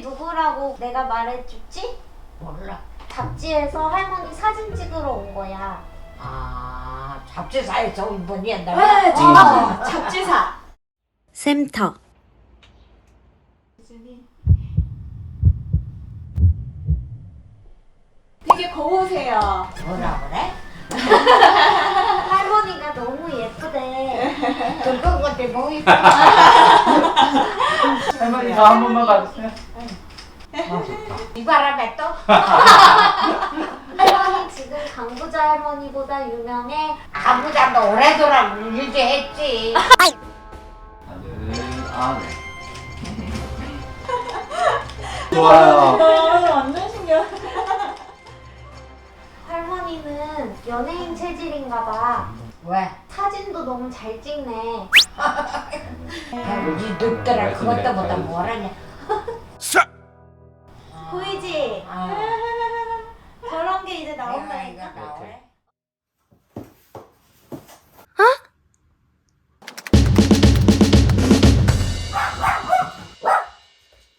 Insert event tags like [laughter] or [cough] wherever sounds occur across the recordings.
누구라고 내가 말해줬지? 몰라. 잡지에서 할머니 사진 찍으러 온 거야. 아, 잡지사에서 온 분이 옛날에? 네, 지금 어. 잡지사. 샘터. 되게 고우세요. 뭐라 그래? [laughs] 할머니가 너무 예쁘대. 그런 건데 뭐 있어? 할머니 저 한 번만 봐주세요. 이 바람에 또? 할머니 지금 강부자 할머니보다 유명해. 아무자도 오래도록 일지 했지. 하나, 둘, 아, 네. [laughs] 좋아요. 완전 신기해. 할머니는 연예인 체질인가 봐. 왜? 사진도 너무 잘 찍네. 이 늙더라 그것도 보다 뭐라냐. 보이지? 아, [laughs] 저런 게 이제 나온다니까. 나오래.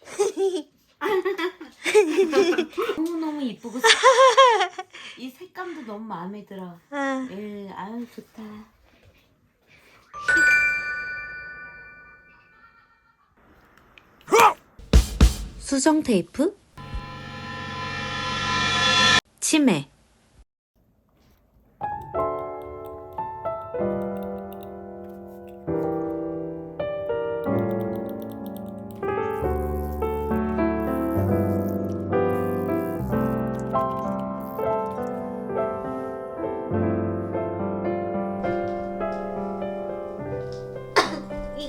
[laughs] 너무너무 이쁘고 [laughs] 이 색감도 너무 마음에 들어. 예, 아유 좋다. 수정 테이프? 치매.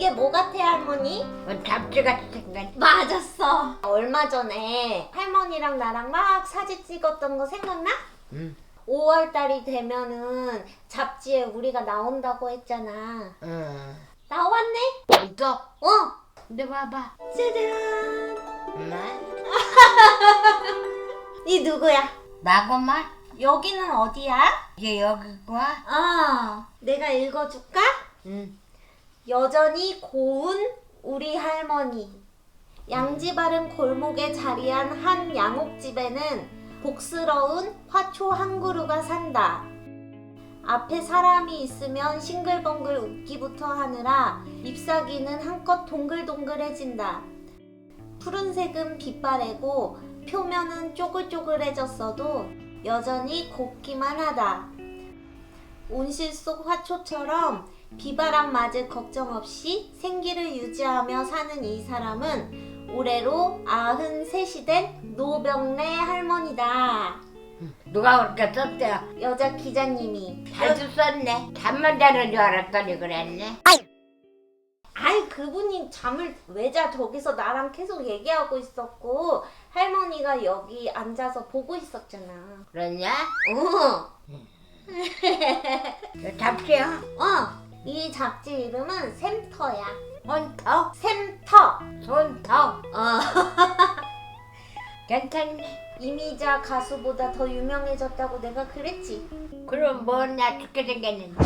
이게 뭐 같아 할머니? 뭐 잡지 같이 생겼 맞았어. 얼마 전에 할머니랑 나랑 막 사진 찍었던 거 생각나? 응. 5월 달이 되면은 잡지에 우리가 나온다고 했잖아. 응. 나왔네? 또? 어. 근데 봐봐. 짜잔. 나? [laughs] 이 누구야? 나고만? 여기는 어디야? 이게 여기구나? 아, 내가 읽어줄까? 응. 여전히 고운 우리 할머니. 양지바른 골목에 자리한 한 양옥집에는 복스러운 화초 한 그루가 산다. 앞에 사람이 있으면 싱글벙글 웃기부터 하느라 잎사귀는 한껏 동글동글해진다. 푸른색은 빛바래고 표면은 쪼글쪼글해졌어도 여전히 곱기만 하다. 온실 속 화초처럼 비바람 맞을 걱정 없이 생기를 유지하며 사는 이 사람은 올해로 93이 된 노병래 할머니다. 누가 그렇게 썼대요? 여자 기자님이. 잘도 썼네. 잠만 자는 줄 알았더니 그랬네. 아이 그분이 잠을 왜 자 저기서 나랑 계속 얘기하고 있었고 할머니가 여기 앉아서 보고 있었잖아. 그랬냐? 어, [laughs] 잡지야? 어. 이 잡지 이름은 샘터야. 손터? 샘터. 손터? 어. [laughs] 괜찮네. 이미자 가수보다 더 유명해졌다고 내가 그랬지. 그럼 뭐냐 죽게 생겼는데.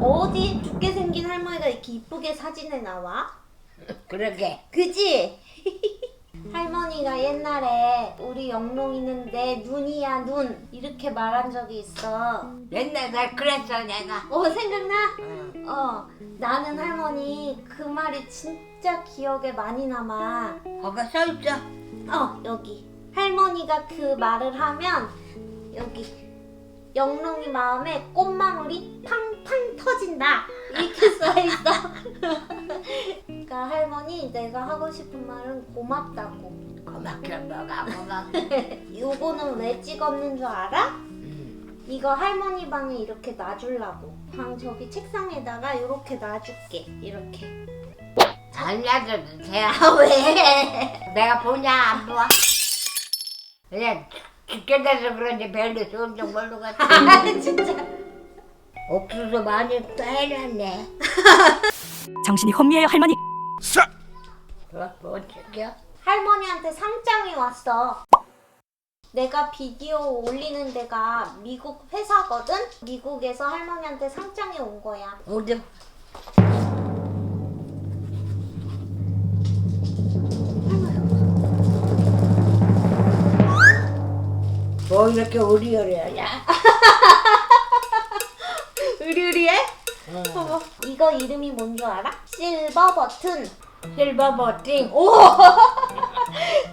어디 죽게 생긴 할머니가 이렇게 이쁘게 사진에 나와? 그러게. 그지? [laughs] 할머니가 옛날에 우리 영롱이는 내 눈이야 눈 이렇게 말한 적이 있어. 옛날에 날 그랬어 내가. 어 생각나? 응. 어 나는 할머니 그 말이 진짜 기억에 많이 남아. 거기 써 있어. 어 여기 할머니가 그 말을 하면 여기 영롱이 마음에 꽃망울이 팡팡 터진다 이렇게 써 있어. [laughs] 그러니까 할머니 내가 하고 싶은 말은 고맙다고. 고맙게 뭐가 고맙. [laughs] 요거는 왜 찍었는 줄 알아? 응. 이거 할머니 방에 이렇게 놔주려고. 방 저기 책상에다가 이렇게 놔줄게. 이렇게. 안 놔줘도 돼. 아 왜? 내가 보냐 안 보아? 그냥 죽게 돼서 그런지 별로 좋은 줄 모르겠어. [laughs] 아 진짜. 옥수수 많이 떠해놨네. [laughs] 정신이 혼미해요 할머니 저기요? 할머니한테 상장이 왔어. 내가 비디오 올리는 데가 미국 회사거든? 미국에서 할머니한테 상장이 온 거야. 어디? 뭐 이렇게 오리오리하냐? 으르리해? 어. 이거 이름이 뭔 줄 알아? 실버 버튼. 실버 버팅. 오!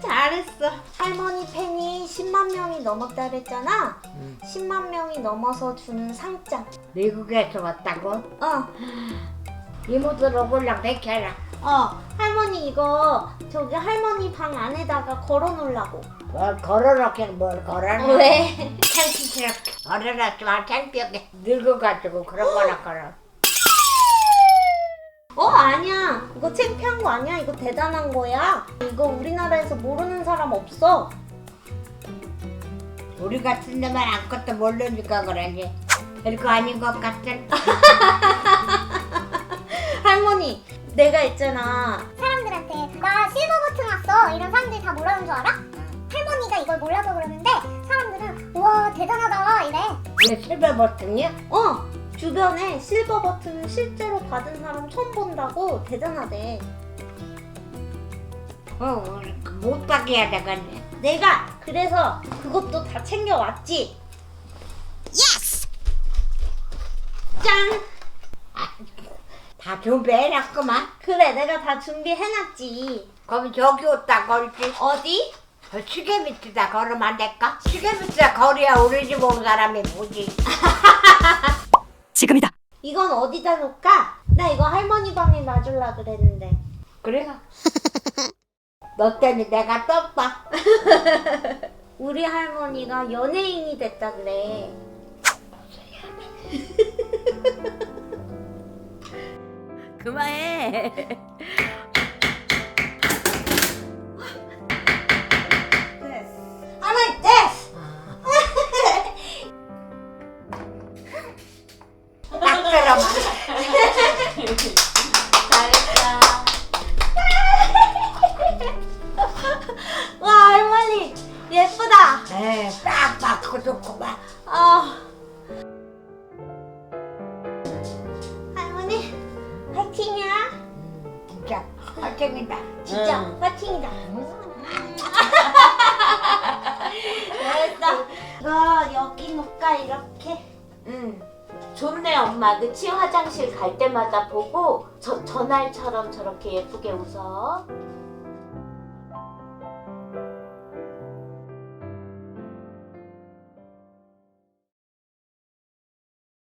잘했어. 할머니 팬이 10만 명이 넘었다 그랬잖아. 10만 명이 넘어서 주는 상장. 미국에서 왔다고? 어, 이모들 오골랑 백해라. 어. 할머니 이거 저기 할머니 방 안에다가 걸어 놓으려고. 뭘 걸어놓긴 뭘 걸어놔. 왜? 창피스럽게 걸어놨지 마 창피하게 늙어가지고 그런 거나 걸어. 어, 아니야. 이거 창피한 거 아니야. 이거 대단한 거야. 이거 우리나라에서 모르는 사람 없어. 우리 같은 데만 아무것도 모르니까 그러지. 별거 아닌 것 같은. [laughs] 할머니, 내가 있잖아. 사람들한테 나 실버 버튼 왔어 이런 사람들이 다 뭐라는 줄 알아? 할머니가 이걸 몰라서 그러는데 사람들은 우와 대단하다 이래 이게 실버 버튼이야? 어, 주변에 실버 버튼을 실제로 받은 사람 처음 본다고 대단하대. 어, 못 받게 되겠네. 내가 그래서 그것도 다 챙겨왔지. 예스! 짠! 다 준비해놨구만. 그래, 내가 다 준비해놨지. 그럼 저기 옷다 걸지. 어디? 저 시계 밑에다 걸으면 안 될까? 시계 밑에다 걸어야 우리 집 온 사람이 보지. [laughs] 지금이다. 이건 어디다 놓을까? 나 이거 할머니 방에 놔줄라 그랬는데. 그래가? [laughs] 너 때문에 내가 떴다. [laughs] 우리 할머니가 연예인이 됐다 그래. 그만해. 딱 들어만. 와, 할머니, 예쁘다. 에, 딱 맞고 좋구만. 아. 할머니, 화이팅이야. 진짜 화장이다. 진짜 화이팅이다. [laughs] 잘했어. 이거 여기 놓을까 이렇게? 응. 좋네 엄마. 그치 화장실 갈 때마다 보고 저 전날처럼 저렇게 예쁘게 웃어.